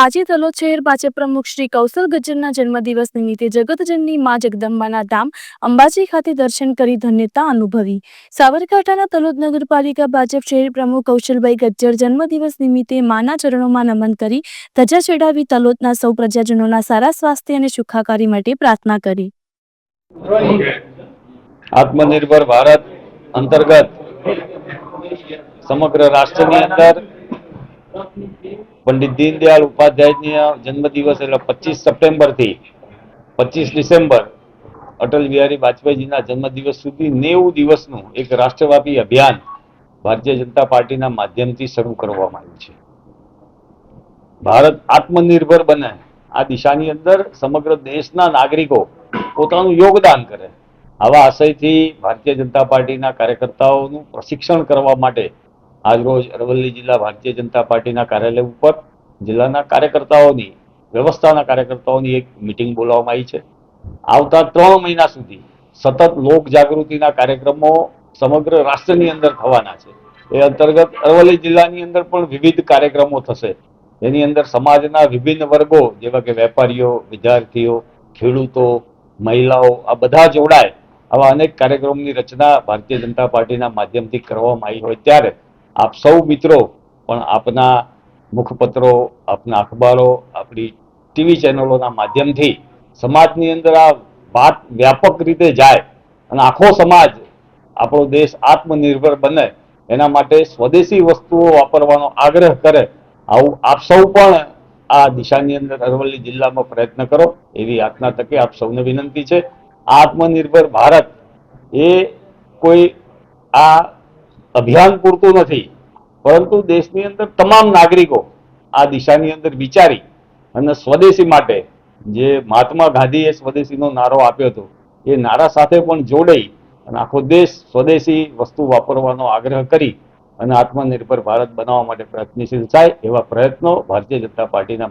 આજે તલોદ શહેર ભાજપ પ્રમુખ શ્રી કૌશલ ગજ્જરના જન્મદિવસ નિમિત્તે જગતજનની મા જગદંબાના ધામ અંબાજી ખાતે દર્શન કરી ધન્યતા અનુભવી. સાબરકાંઠાના તલોદ નગરપાલિકા ભાજપ શહેર પ્રમુખ કૌશલભાઈ ગજ્જર જન્મદિવસ નિમિત્તે માના ચરણોમાં નમન કરી ધજા ચડાવી તલોદના સૌ પ્રજાજનોના સારા સ્વાસ્થ્ય અને સુખાકારી માટે પ્રાર્થના કરી. આત્મનિર્ભર ભારત અંતર્ગત સમગ્ર રાષ્ટ્રની અંદર પંડિત દીનદયાળ ઉપાધ્યાયના જન્મદિવસ એટલે પચીસ સપ્ટેમ્બરથી પચીસ ડિસેમ્બર અટલ બિહારી વાજપેયીજીના જન્મદિવસ સુધી નેવું દિવસનું એક રાષ્ટ્રવ્યાપી અભિયાન ભારતીય જનતા પાર્ટીના માધ્યમથી શરૂ કરવામાં આવ્યું છે. ભારત આત્મનિર્ભર બને. આ દિશાની અંદર સમગ્ર દેશના નાગરિકો પોતાનું યોગદાન કરે. આવા આશયથી ભારતીય જનતા પાર્ટીના કાર્યકર્તાઓનું પ્રશિક્ષણ કરવા માટે આજરોજ અરવલ્લી જિલ્લા ભારતીય જનતા પાર્ટીના કાર્યાલય ઉપર જિલ્લાના કાર્યકર્તાઓની, વ્યવસ્થાના કાર્યકર્તાઓની એક મિટિંગ બોલાવવામાં આવી છે. આવતા ત્રણ મહિના સુધી સતત લોક જાગૃતિના કાર્યક્રમો સમગ્ર રાષ્ટ્રની અંદર થવાના છે. એ અંતર્ગત અરવલ્લી જિલ્લાની અંદર પણ વિવિધ કાર્યક્રમો થશે. એની અંદર સમાજના વિભિન્ન વર્ગો, જેવા કે વેપારીઓ, વિદ્યાર્થીઓ, ખેડૂતો, મહિલાઓ, આ બધા જોડાય. આવા અનેક કાર્યક્રમોની રચના ભારતીય જનતા પાર્ટીના માધ્યમથી કરવામાં આવી હોય ત્યારે આપ સૌ મિત્રો, પણ આપના મુખપત્રો, આપના અખબારો, આપણી ટીવી ચેનલોના માધ્યમથી સમાજની અંદર આ વાત વ્યાપક રીતે જાય અને આખો સમાજ, આપણો દેશ આત્મનિર્ભર બને, એના માટે સ્વદેશી વસ્તુઓ વાપરવાનો આગ્રહ કરે, આવું આપ સૌ પણ આ દિશાની અંદર અરવલ્લી જિલ્લામાં પ્રયત્ન કરો, એવી આજના તકે આપ સૌને વિનંતી છે. આત્મનિર્ભર ભારત એ કોઈ આ અભિયાન પૂરતું નથી. પરંતુ દેશની અંદર તમામ નાગરિકો આ દિશાની અંદર વિચારી અને સ્વદેશી માટે જે મહાત્મા ગાંધીએ સ્વદેશીનો નારો આપ્યો હતો, એ નારા સાથે પણ જોડાઈ અને આખો દેશ સ્વદેશી વસ્તુ વાપરવાનો આગ્રહ કરી અને આત્મનિર્ભર ભારત બનાવવા માટે પ્રયત્નશીલ થાય એવા પ્રયત્નો ભારતીય જનતા પાર્ટીના